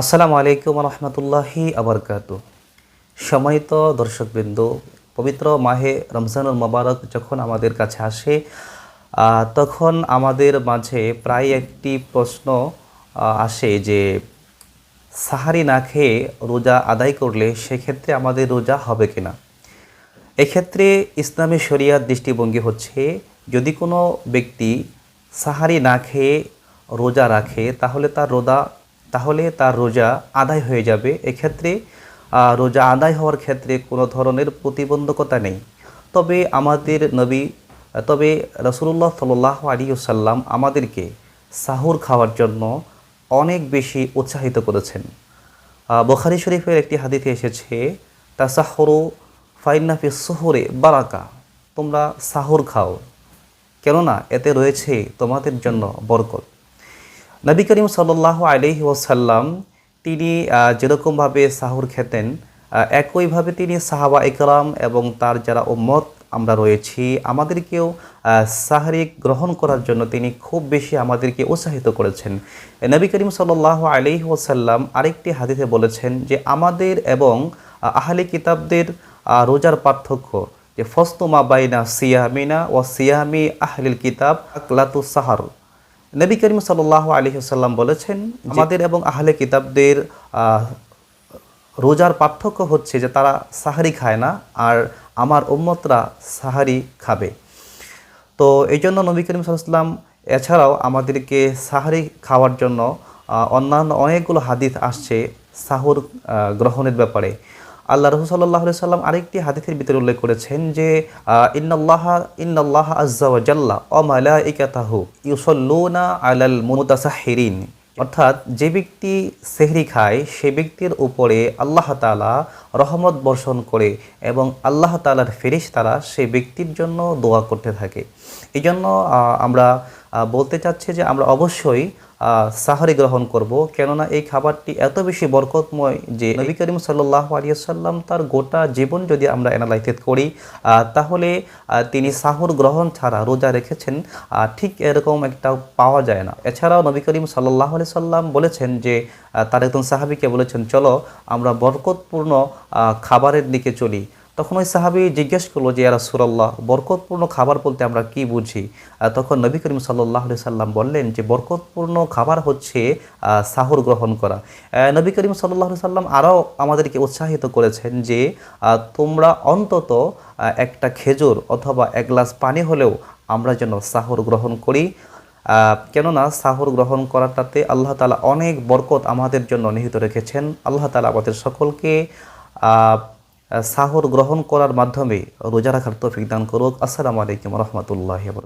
আসসালামু আলাইকুম রহমতুল্লাহি আবরকাত। সম্মানিত দর্শকবৃন্দ, পবিত্র মাহে রমজানুল মোবারক যখন আমাদের কাছে আসে তখন আমাদের মাঝে প্রায় একটি প্রশ্ন আসে যে, সাহারি না খেয়ে রোজা আদায় করলে সেক্ষেত্রে আমাদের রোজা হবে কিনা? এক্ষেত্রে ইসলামী শরিয়ার দৃষ্টিভঙ্গি হচ্ছে, যদি কোনো ব্যক্তি সাহারি না খেয়ে রোজা রাখে, তাহলে তার রোজা তাহলে তার রোজা আদায় হয়ে যাবে। এক্ষেত্রে রোজা আদায় হওয়ার ক্ষেত্রে কোনো ধরনের প্রতিবন্ধকতা নেই। তবে আমাদের নবী, তবে রসুল্লাহ সাল্লাহ আলী সাল্লাম আমাদেরকে সাহুর খাওয়ার জন্য অনেক বেশি উৎসাহিত করেছেন। বুখারী শরীফের একটি হাদিতে এসেছে, তাসাহরু ফাইনাফি সুহরে বারাকা। তোমরা সাহর খাও, কেননা এতে রয়েছে তোমাদের জন্য বরকত। নবী করিম সাল্লাহ আলহি ওসাল্লাম তিনি যেরকমভাবে সাহুর খেতেন একইভাবে তিনি সাহাবা ইকরাম এবং তার যারা উম্মত আমরা রয়েছি আমাদেরকেও সাহারি গ্রহণ করার জন্য তিনি খুব বেশি আমাদেরকে উৎসাহিত করেছেন। নবী করিম সাল্লাহ আলহি ওসাল্লাম আরেকটি হাদিতে বলেছেন যে আমাদের এবং আহ, আহলে কিতাবদের রোজার পার্থক্য যে ফস্তমা বাইনা সিয়ামিনা ও সিয়ামি আহলিল কিতাব আকলাতু সাহার। নবী করিম সাল্লাহ আলী সাল্লাম বলেছেন আমাদের এবং আহলে কিতাবদের রোজার পার্থক্য হচ্ছে যে তারা সাহারি খায় না আর আমার উম্মতরা সাহারি খাবে। তো এই জন্য নবী করিম সাল্লাম এছাড়াও আমাদেরকে সাহারি খাওয়ার জন্য অন্যান্য অনেকগুলো হাদিস আসছে সাহুর গ্রহণের ব্যাপারে। আল্লাহ রসুল সাল্লাহ সাল্লাম আরেকটি হাদিসের ভিতরে উল্লেখ করেছেন যে ইন্নাল্লাহ ইন্নাল্লাহ অর্থাৎ যে ব্যক্তি সেহরি খায়, সে ব্যক্তির উপরে আল্লাহ তালা রহমত বর্ষণ করে এবং আল্লাহ তালার ফেরিস তারা সে ব্যক্তির জন্য দোয়া করতে থাকে। এই জন্য আমরা বলতে চাচ্ছি যে আমরা অবশ্যই সাহারি গ্রহণ করব। কেননা এই খাবারটি এত বেশি বরকতময় যে নবী করিম সাল্লাহ তার গোটা জীবন যদি আমরা অ্যানালাইসিস করি তাহলে তিনি সাহর গ্রহণ ছাড়া রোজা রেখেছেন। ঠিক এরকম একটা পাওয়া যায় না। এছাড়াও নবী করিম সাল্লাহ আলি সাল্লাম বলেছেন যে তার একজন সাহাবিকে বলেছেন, চলো, আমরা বরকতপূর্ণ খাবারের দিকে চলি। তখন ওই সাহাবি জিজ্ঞেস করল যে ইয়ারা সুরাল্লাহ বরকতপূর্ণ খাবার বলতে আমরা কি বুঝি? তখন নবী করিম সাল্লাহ সাল্লাম বললেন যে, বরকতপূর্ণ খাবার হচ্ছে সাহুর গ্রহণ করা। নবী করিম সাল্লাহ সাল্লাম আরও আমাদেরকে উৎসাহিত করেছেন যে তোমরা অন্তত একটা খেজুর অথবা এক গ্লাস পানি হলেও আমরা যেন সাহর গ্রহণ করি। কেননা সাহর গ্রহণ করাটাতে আল্লাহ তালা অনেক বরকত আমাদের জন্য নিহিত রেখেছেন। আল্লাহ তালা আমাদের সকলকে সাহুর গ্রহণ করার মাধ্যমে রোজা রাখার তৌফিক দান করুক। আসসালামু আলাইকুম রহমতুল্লাহ